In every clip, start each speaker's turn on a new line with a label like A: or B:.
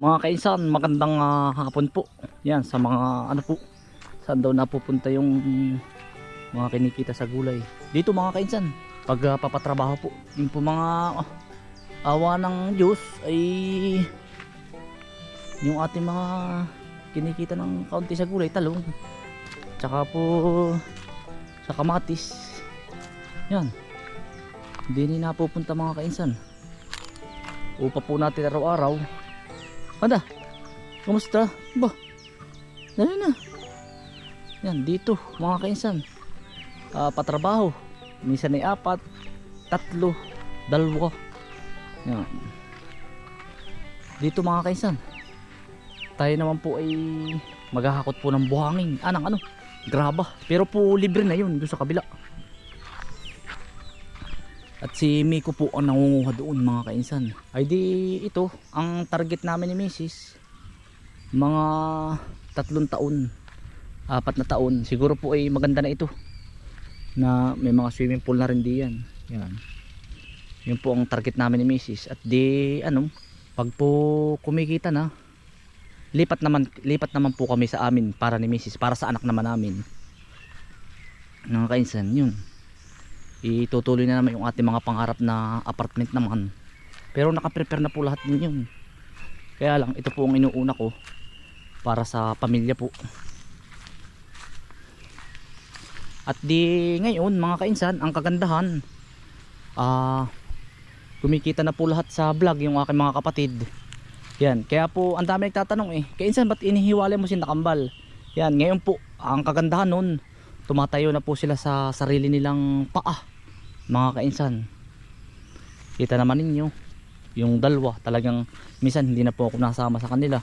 A: Mga kainsan, magandang ah, hapon po. Yan, sa mga ano po, saan daw napupunta yung mga kinikita sa gulay. Dito mga kainsan, pag ah, papatrabaho po, yung po mga ah, awa ng Diyos ay yung ating mga kinikita ng kaunti sa gulay, talong. Tsaka po sa kamatis. Yan. Hindi ni napupunta mga kainsan. Upa po natin araw-araw. Anda, kumusta? Ba, dali na. Yan, dito, mga kainsan. Ah, patrabaho. Minsan ay apat, tatlo, dalawa. Yan. Dito mga kainsan. Tayo naman po ay maghahakot po ng buhangin. Ah, ng ano? Graba. Pero po libre na yun doon sa kabila. At si Miko po ang nangunguha doon mga kainsan. Ay di ito, ang target namin ni Mrs. Mga tatlong taon, apat na taon. Siguro po ay maganda na ito. Na may mga swimming pool na rin diyan. Yan. Yun po ang target namin ni Mrs. At di ano, pag po kumikita na, lipat naman lipat naman po kami sa amin para ni Mrs. para sa anak naman namin. Mga kainsan, yun itutuloy na naman yung ating mga pangarap na apartment naman. Pero nakaprepare na po lahat din yun. Kaya lang ito po ang inuuna ko para sa pamilya po. At di ngayon mga kainsan ang kagandahan ah kumikita na po lahat sa vlog yung aking mga kapatid. Yan kaya po ang dami nagtatanong eh. Kainsan ba't inihiwalay mo si nakambal? Yan ngayon po ang kagandahan nun tumatayo na po sila sa sarili nilang paa mga kainsan kita naman ninyo yung dalawa talagang minsan hindi na po ako nasama sa kanila.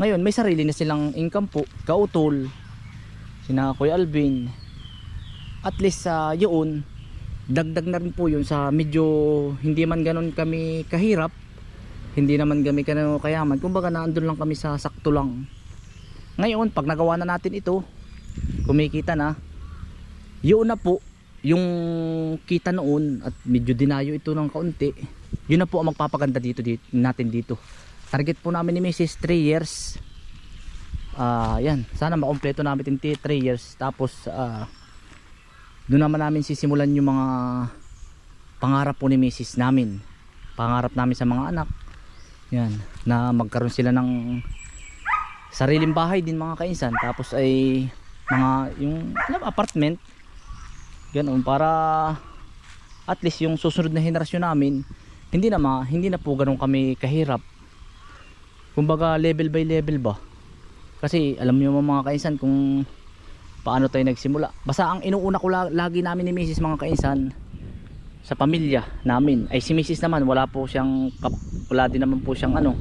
A: Ngayon may sarili na silang income po kautol sina Kuya Alvin. At least sa yun dagdag na rin po yun sa medyo hindi man ganon kami kahirap hindi naman kami kano kayaman. Kumbaga naandun lang kami sa sakto lang. Ngayon pag nagawa na natin ito kumikita na yun na po yung kita noon at medyo dinayo ito ng kaunti yun na po ang magpapaganda dito, dito natin dito. Target po namin ni Mrs. 3 years. Ah yan. Sana makompleto namin yung 3 years. Tapos ah doon naman namin sisimulan yung mga pangarap po ni Mrs. namin. Pangarap namin sa mga anak. Yan. Na magkaroon sila ng sariling bahay din mga kainsan. Tapos ay mga yung alam, apartment ganun para at least yung susunod na henerasyon namin hindi na ma, hindi na po ganun kami kahirap kumbaga level by level ba kasi alam niyo mga kainsan kung paano tayo nagsimula basta ang inuuna ko la- lagi namin ni Mrs. mga kainsan sa pamilya namin ay si Mrs. naman wala po siyang wala din naman po siyang ano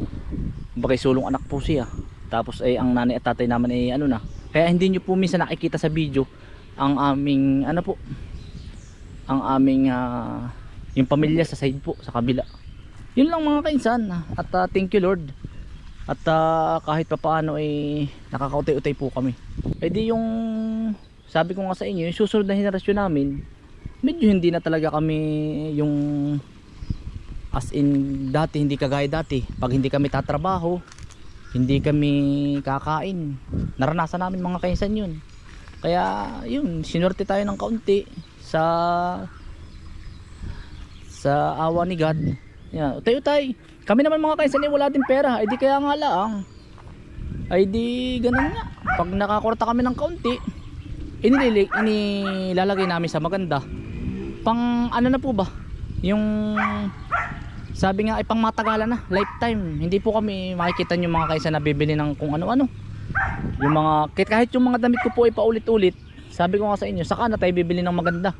A: kumbaga sulong anak po siya tapos ay ang nanay at tatay naman ay ano na kaya hindi nyo po minsan nakikita sa video ang aming ano po? Ang aming ah, yung pamilya sa side po sa kabila. Yun lang mga kainsan at ah, thank you Lord. At ah, kahit pa paano ay nakakautay-utay po kami. Eh di yung sabi ko nga sa inyo yung susunod na henerasyon namin medyo hindi na talaga kami yung as in dati hindi kagaya dati. Pag hindi kami tatrabaho hindi kami kakain. Naranasan namin mga kainsan yun kaya yun sinwerte tayo ng kaunti sa sa awa ni God. Yan. Utay utay kami naman mga kainsan eh, wala din pera. Ay di kaya nga lang. Ay di ganun nga. Pag nakakorta kami ng kaunti inilili, inilalagay namin sa maganda. Pang ano na po ba? Yung sabi nga ay pang matagalan na. Lifetime. Hindi po kami makikita yung mga kaisa na bibili ng kung ano-ano yung mga kahit, yung mga damit ko po ay paulit-ulit sabi ko nga sa inyo saka na tayo bibili ng maganda.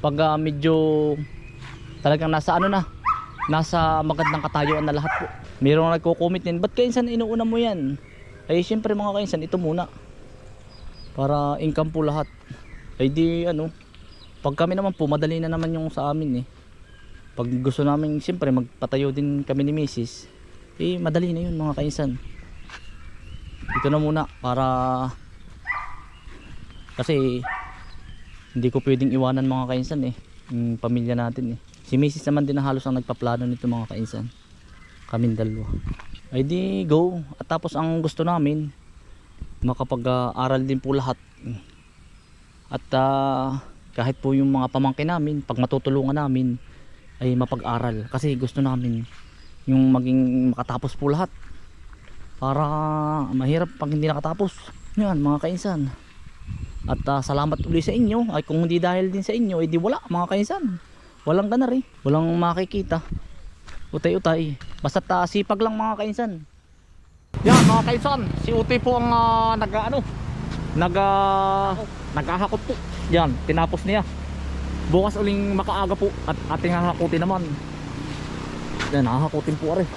A: Pag ah, medyo talagang nasa ano na nasa magandang katayuan na lahat po. Mayroong nagko-comment din ba't kainsan inuuna mo yan? Ay syempre mga kainsan ito muna. Para income po lahat. Ay di ano pag kami naman po madali na naman yung sa amin eh. Pag gusto namin siyempre magpatayo din kami ni Mrs. eh madali na yun mga kainsan ito na muna para kasi hindi ko pwedeng iwanan mga kainsan eh yung pamilya natin eh si Mrs. naman din na halos ang nagpaplano nito mga kainsan kaming dalawa ay di go. At tapos ang gusto namin, makapag-aral din po lahat. At ah, kahit po yung mga pamangkin namin, pag matutulungan namin, ay mapag-aral. Kasi gusto namin yung maging makatapos po lahat. Para mahirap pag hindi nakatapos. Yan mga kainsan. At ah, salamat uli sa inyo. Ay kung hindi dahil din sa inyo, ay di wala mga kainsan. Walang ganar eh. Walang makikita. Utay-utay. Basta uh, sipag lang mga kainsan. Yan mga kainsan. Si Utay po ang uh, nag ano, nag uh, naghahakot po. Yan, tinapos niya. Bukas uling makaaga po at ating hahakutin naman. Yan, hahakutin po ari.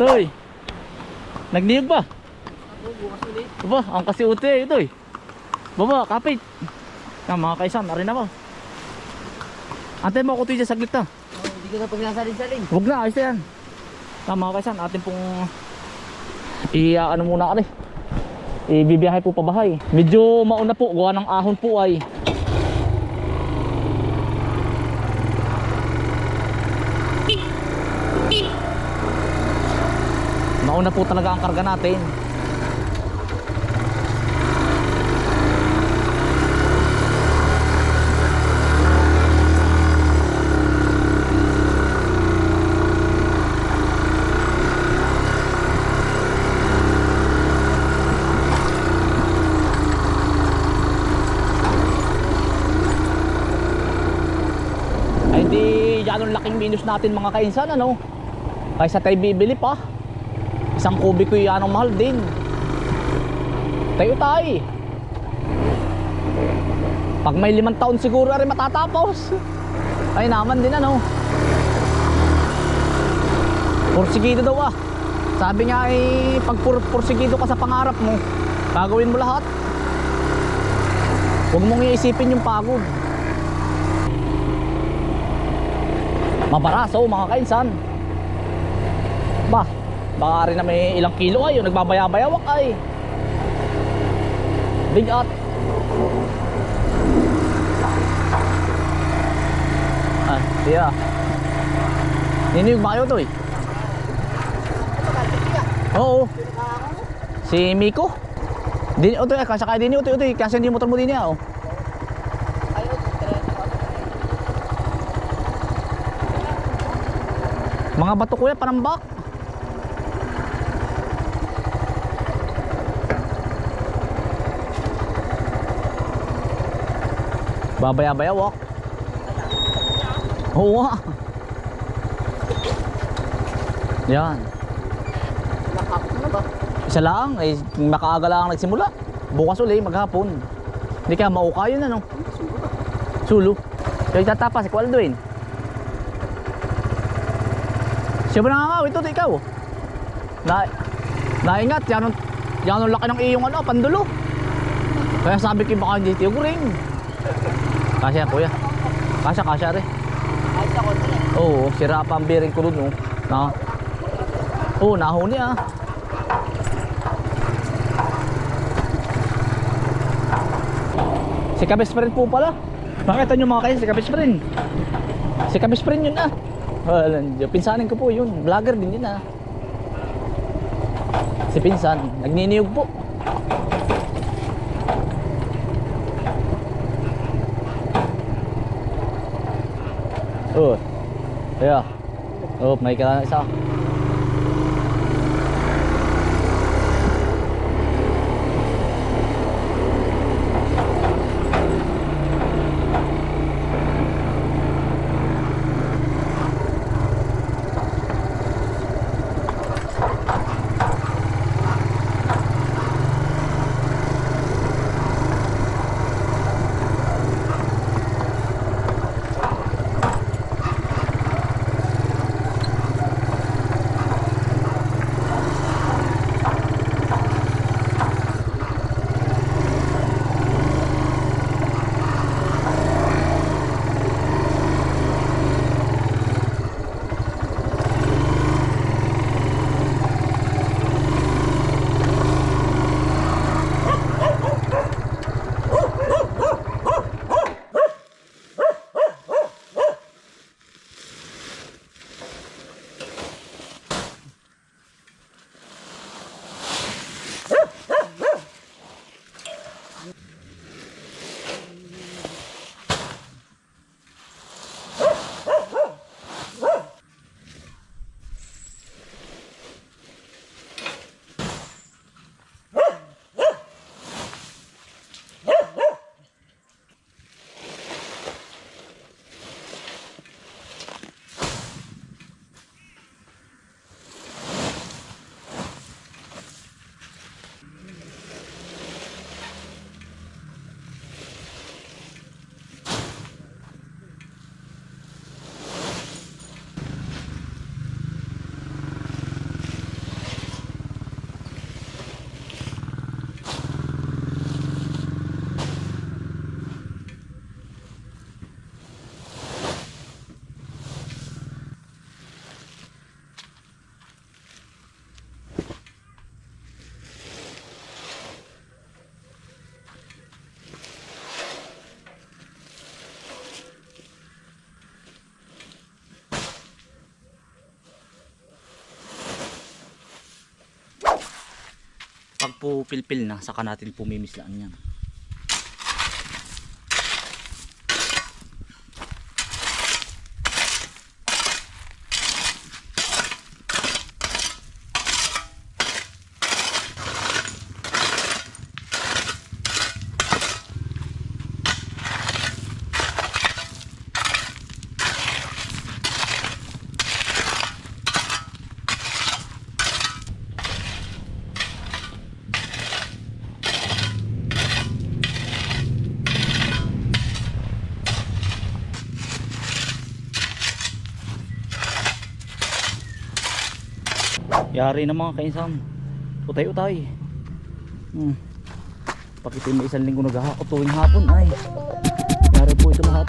A: Toy. Nagniyog ba? Ba, ang kasi ute ito eh. Baba, kapit. Na mga kaisan, narin na ba? Antay mo ako ito dyan saglit na.
B: Hindi ko na pagsasalin-salin.
A: Huwag na, ayos na yan. Na mga kaisan, atin pong i ano muna kali. Ibibiyahe po pabahay. Medyo mauna po, gawa ng ahon po ay. Mauna po talaga ang karga natin. Ay di ganun laking minus natin mga kainsan ano. Kaysa tayo bibili pa. Isang kubiko yan ang mahal din. Tayo tayo. Pag may limang taon siguro rin matatapos. Ay naman din ano. Porsigido daw ah. Sabi nga ay pag pur porsigido ka sa pangarap mo, gagawin mo lahat. Huwag mong iisipin yung pagod. Mabaraso mga kainsan. Ba, baka rin na may ilang kilo ay, yung nagbabaya-bayawak ay. Bigat. Ah, siya. Niniyog ba kayo to eh? Oo. Si Miko. Din, oto eh, kasi kaya din oto, oto, kasi hindi motor mo din niya, oh. Mga bato kuya, panambak. Babaya-baya walk. Oo nga. Yan. Isa lang, eh, makaaga lang nagsimula. Bukas uli, maghapon. Hindi kaya mauka yun ano. Sulo. Kaya tatapas, ikaw Alduin. Siya ba nangangawit ito, ikaw? Na, naingat, yan ang, yan ang laki ng iyong ano, pandulo. Kaya sabi ko baka hindi tiyog Kasya kuya. Kasya, kasya rin.
B: Ayos ako na eh.
A: Oo, sira pa ang bearing ko dun, oh. Na. Oo, nahuni ah. Si Kabes friend po pala. Makita nyo mga kayo, si Kabes friend. Si Kabes friend yun ah. Wala, pinsanin ko po yun. Vlogger din yun ah. Si Pinsan, nagniniyog po. Oh. Kaya. Oh, may kailangan isa. Pag po pilpil na, saka natin pumimislaan yan. Yari na mga kainsan. Utay-utay. Hmm. Pakita mo isang linggo naghahakot tuwing hapon ay. Yari po ito lahat.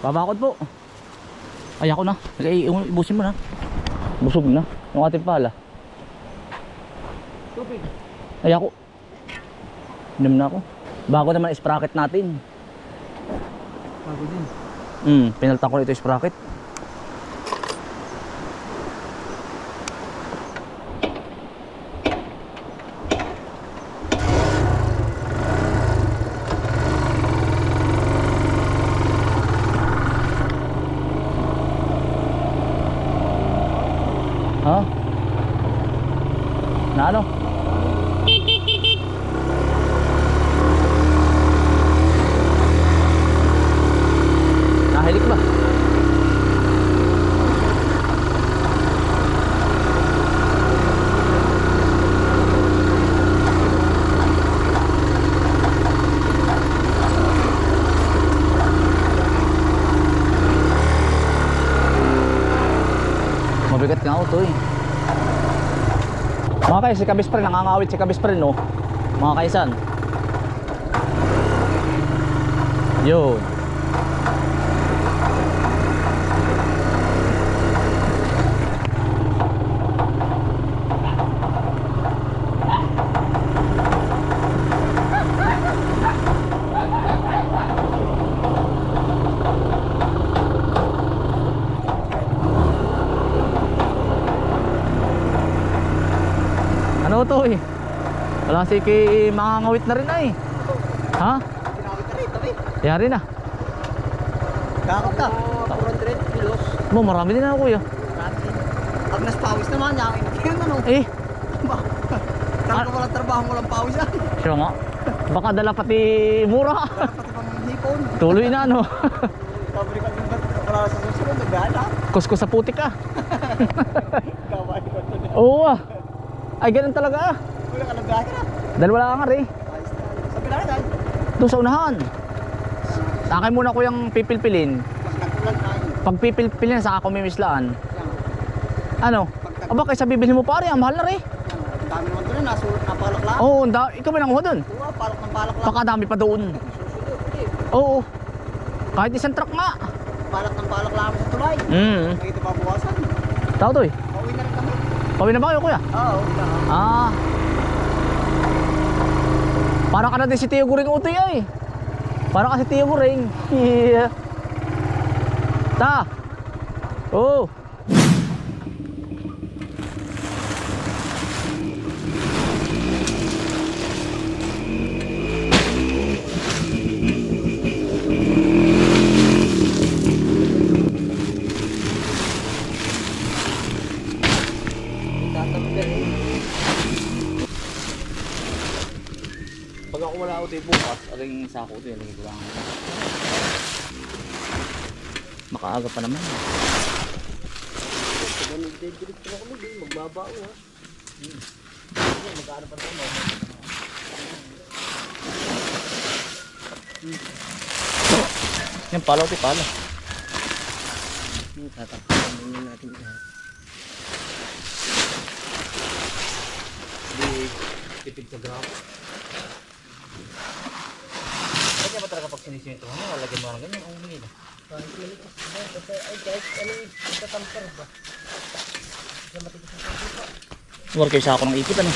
A: Babakot po. Ay ako na. Ay, ibusin mo na. Busog na. Yung ating pala.
B: Tubig.
A: Ay ako. Inom na ako. Bago naman sprocket natin.
B: Bago din.
A: Hmm, pinalta ko ito yung sprocket. Ha? Na ano? Nahilik ba? Mabigat nga ako to eh. Mga kayo, si Kabis pa rin, nangangawit si Kabis pa rin, no? Mga kaisan. Yun. Ano to eh? Wala si kay mangangawit na rin ay. Ha?
B: Tinawit na rin, tabi.
A: Yari na.
B: Kakap ka. 400 kilos.
A: Mo, marami din na kuya.
B: Grabe. Pag naspawis naman, yakin. Kaya ano?
A: Eh,
B: Saan ka walang trabaho, walang pawis yan.
A: siya nga. Baka dala pati mura.
B: Pati pang hipon.
A: Tuloy na ano.
B: Sabi ka din wala sa susunod, nagana.
A: Kusko sa putik ah.
B: Gawin ko ito.
A: Oo ah. Ay, ganun talaga ah.
B: Wala ka nagana.
A: Dahil wala kang.
B: Sabi na rin,
A: Doon sa unahan. Sa akin muna ko yung pipilpilin. Pag pipilpilin, sa ako mimislaan. Ano? Aba, kaysa bibili mo pare, ang mahal na rin.
B: Yan. Ang dami naman doon, nasulot na palak lang.
A: Oo, oh, ikaw ba nanguha doon?
B: Oo, palak ng palak lang.
A: Baka dami pa doon. Oo. Kahit isang truck nga.
B: Palak ng palak lang sa tulay.
A: Hmm.
B: May ito pa buwasan.
A: Tao to eh.
B: Pauwi na rin kami.
A: Pawin na ba kayo kuya?
B: Oo, na.
A: Ah. Para ka na din si Tio Guring Utoy ay. Para ka si Tio Guring. Yeah. Ta. Oh. Aling sako utoy, aling ko lang. Makaaga pa naman.
B: Kaya nagdidirik pa kami din, magbabao ha. Magkano pa mo?
A: Yan, pala utoy, pala.
B: Tatakpan muna natin yan.
A: Di tipid sa gramo. Ba talaga pag sinisinto mo, lalagyan mo ng ganyan, ang
B: ba? Kasi ay kahit ano yung tatampar ba? Matigas ang sabi pa.
A: Huwag kayo sa ako ng ipit, ano?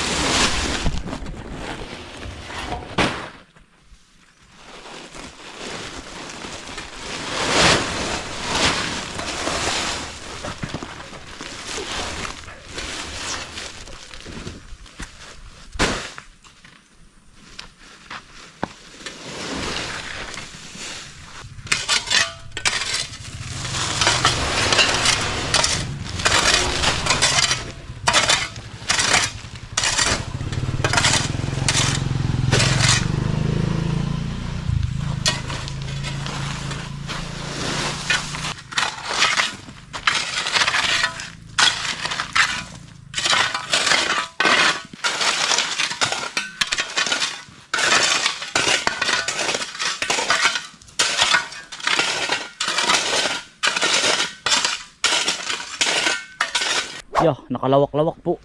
A: Yeah, nakalawak-lawak po.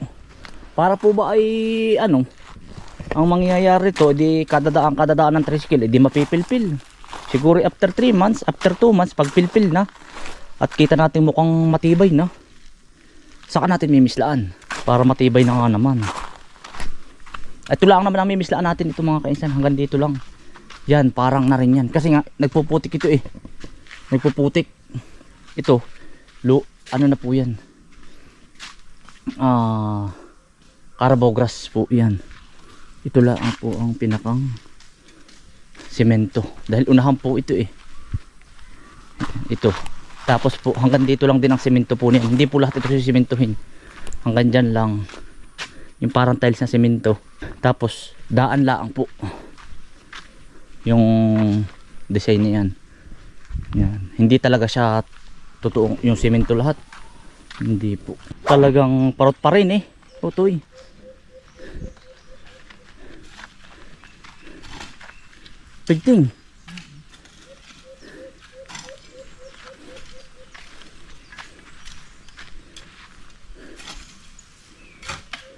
A: Para po ba ay ano? Ang mangyayari to, di kadadaan kadadaan ng tricycle, eh, di mapipilpil. Siguro after 3 months, after 2 months, pag pilpil na. At kita natin mukhang matibay na. Saka natin mimislaan para matibay na nga naman. Ito lang naman ang mimislaan natin ito mga kainsan. Hanggang dito lang. Yan, parang na rin yan. Kasi nga, nagpuputik ito eh. Nagpuputik. Ito, lo, ano na po yan? Ah, carabao grass po yan. Ito lang po ang pinakang semento. Dahil unahan po ito eh. Ito. Tapos po, hanggang dito lang din ang semento po niyan. Hindi po lahat ito sisementohin. Hanggang dyan lang. Yung parang tiles na semento. Tapos, daan laang po. Yung design niyan. Yan. Hindi talaga siya totoong yung semento lahat. Hindi po. Talagang parot pa rin eh. Tutoy. Pigting.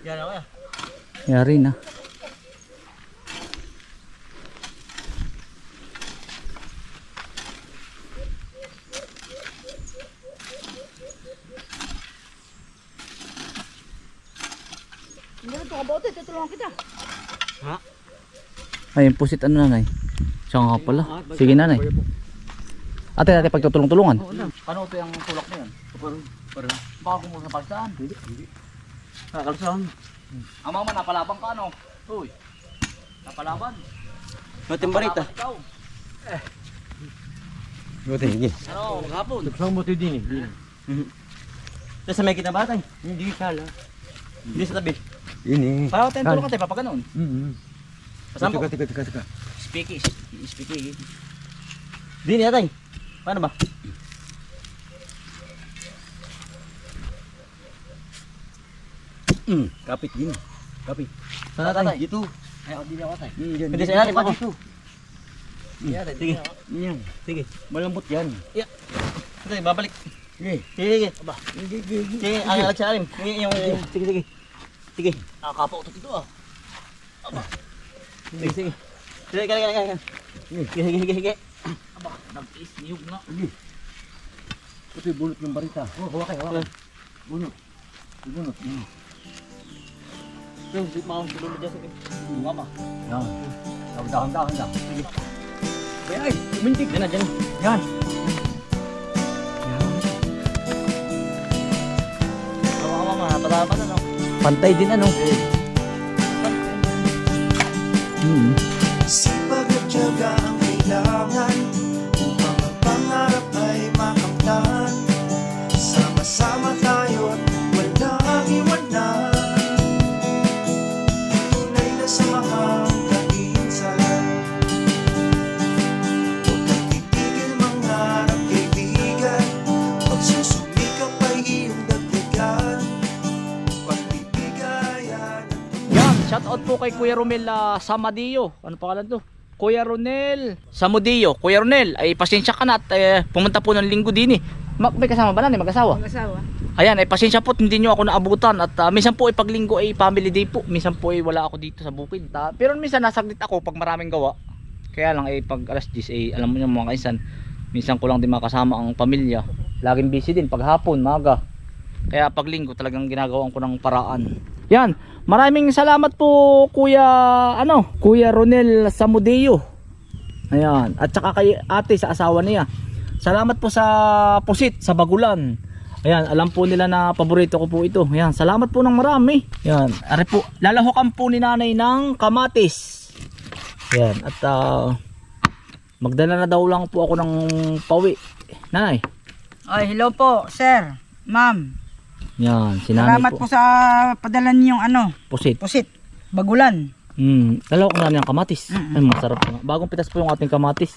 B: Yan ako yan.
A: Yari na.
C: Hindi na ito kabote, tutulungan kita.
A: Ayun, pusit ano nanay? Siya nga pala. Sige nanay. Ate natin pagtutulong-tulungan. Ano ito yung tulak na yan?
B: Parang, parang.
A: Baka kung muna pagsaan.
B: Hindi, hindi. Nakakalsaan.
A: Ang mama napalaban ka ano? Uy. Napalaban.
B: Matimbarita.
A: Napalaban Ikaw.
B: Buti, hindi.
A: Ano, maghapon.
B: Nagpang buti din eh. Tapos sa may kinabatay. Hindi sala. Hindi sa tabi. Ini.
A: Para tayo tulungan tayo papaganon.
B: Mm-hmm.
A: Pasampo.
B: Teka, teka, teka, teka.
A: Speaky. Speaky.
B: Di niya tay. Paano ba? Mm, kapit din. Kapit. Sana
A: Tatay.
B: tay? Dito.
A: Ay, ako din ako tayo.
B: Mm, yan.
A: Hindi sa ilalim ako.
B: Dito.
A: Yeah,
B: Sige. Yan. Sige. Malambot yan.
A: Sige, babalik.
B: Sige.
A: Sige, sige. Aba.
B: Sige, sige.
A: Sige, ang alag sa alim. Sige, yung...
B: Sige, sige. Sige.
A: Nakakapautot ito ah.
B: Sige, sige.
A: Sige.
B: Sige.
A: Sige, sige, sige, sige. Aba, nag-is niyog na.
B: Sige. Ito yung bulot ng barita. Oh, hawakan, hawakan. Bunot. Bunot. Mm.
A: Yung, di mo akong tulunod dyan. Sige. Bunga pa.
B: Yan. Dahan, dahan, dahan. Sige. Kaya ay, tumintik.
A: Diyan na, diyan na.
B: Yan.
A: Tama ka mama, patama na no.
B: Pantay din ano. Hmm.
D: Sipag at tiyaga
A: out po kay Kuya Romel ah, Samadio. Ano pangalan to? Kuya Ronel Samudio. Kuya Ronel, ay pasensya ka na at eh, pumunta po ng linggo din eh. Ma- may kasama ba na mag-asawa?
C: Mag-asawa.
A: Ayan, ay pasensya po, hindi nyo ako naabutan at ah, minsan po ay paglinggo ay family day po. Minsan po ay wala ako dito sa bukid. Ah, pero minsan nasaglit ako pag maraming gawa. Kaya lang ay pag alas 10 ay alam mo nyo mga kaisan, minsan ko lang din makasama ang pamilya. Laging busy din pag hapon, maga. Kaya pag linggo talagang ginagawan ko ng paraan. Yan, maraming salamat po Kuya ano, Kuya Ronel Samudeo. Ayan, at saka kay ate sa asawa niya. Salamat po sa pusit sa Bagulan. Ayan, alam po nila na paborito ko po ito. Ayan, salamat po ng marami. Ayan, ari po, lalahukan po ni nanay ng kamatis. Ayan, at ah, magdala na daw lang po ako ng pawi. Nanay.
C: Ay, hello po, sir. Ma'am.
A: Yan, si nanay
C: Salamat
A: po.
C: po sa padala niyong ano,
A: Pusit.
C: pusit. Bagulan.
A: Dalawa ko na ng kamatis. Ay, masarap nga. Bagong pitas po yung ating kamatis.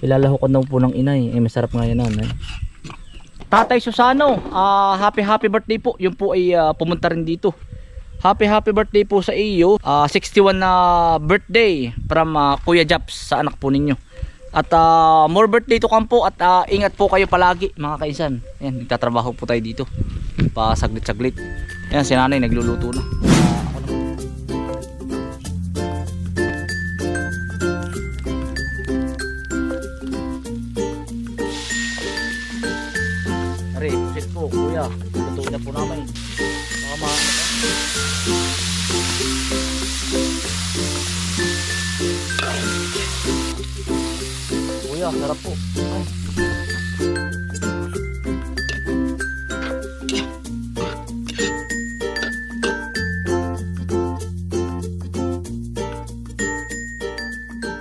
A: Ilalaho ko daw po ng inay. Eh, masarap nga yan nanay. Tatay Susano, ah, happy happy birthday po. Yung po ay ah, pumunta rin dito. Happy happy birthday po sa iyo. Ah, 61 na birthday from ah, Kuya Japs sa anak po ninyo. At ah, more birthday to come po at ah, ingat po kayo palagi mga kaisan. Ayan, nagtatrabaho po tayo dito. Pa saglit-saglit. Ayan, si nanay nagluluto na. Ari, pusit po, kuya. Luto na po namin. kamay. Baka Kuya, sarap po.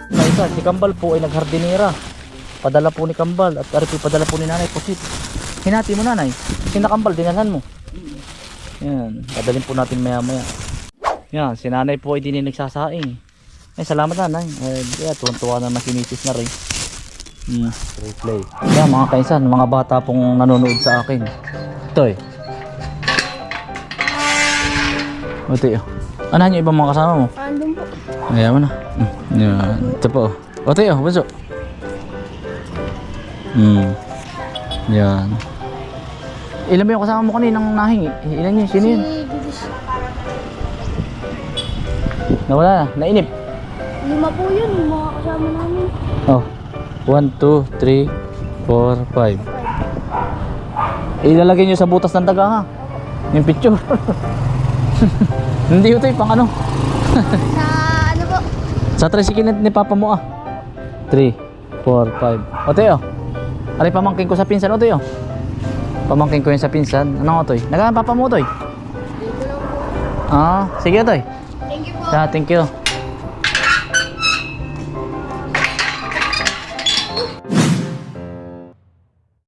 A: Kaisa, si Kambal po ay naghardinera. Padala po ni Kambal at ari po padala po ni Nanay Pusit. Hinati mo nanay. Si Kambal, dinalhan mo. Yan, padalin po natin maya maya. Yan, si nanay po ay din nagsasaing. Ay, salamat nanay. Eh, yeah, tuwan-tuwa na si na rin. Hmm, replay. Yan, mga kaisan, mga bata pong nanonood sa akin. Ito eh. Ito eh. Anahan yung ibang mga kasama mo?
E: Andun po.
A: Ayan mo na. Mm, Yan. Ito po. O tayo, bunso. Hmm. Yan. Ilan ba yung kasama mo kaninang nahingi? Ilan yun? Sino yun? Nawala na. Nainip.
E: Lima po yun, yung mga kasama namin.
A: Oh. 1, 2, 3, 4, 5. Ilalagay nyo sa butas ng daga ha. Yung picture. Hindi ito pang ano.
E: Sa ano po?
A: Sa tricycle ni, Papa mo ah. 3, 4, 5. O Teo. Aray pamangkin ko sa pinsan o Teo. Pamangkin ko yun sa pinsan. Ano nga Toy? Nagahan Papa mo Toy? Ah, sige Toy.
E: Thank you po.
A: Ah, thank you.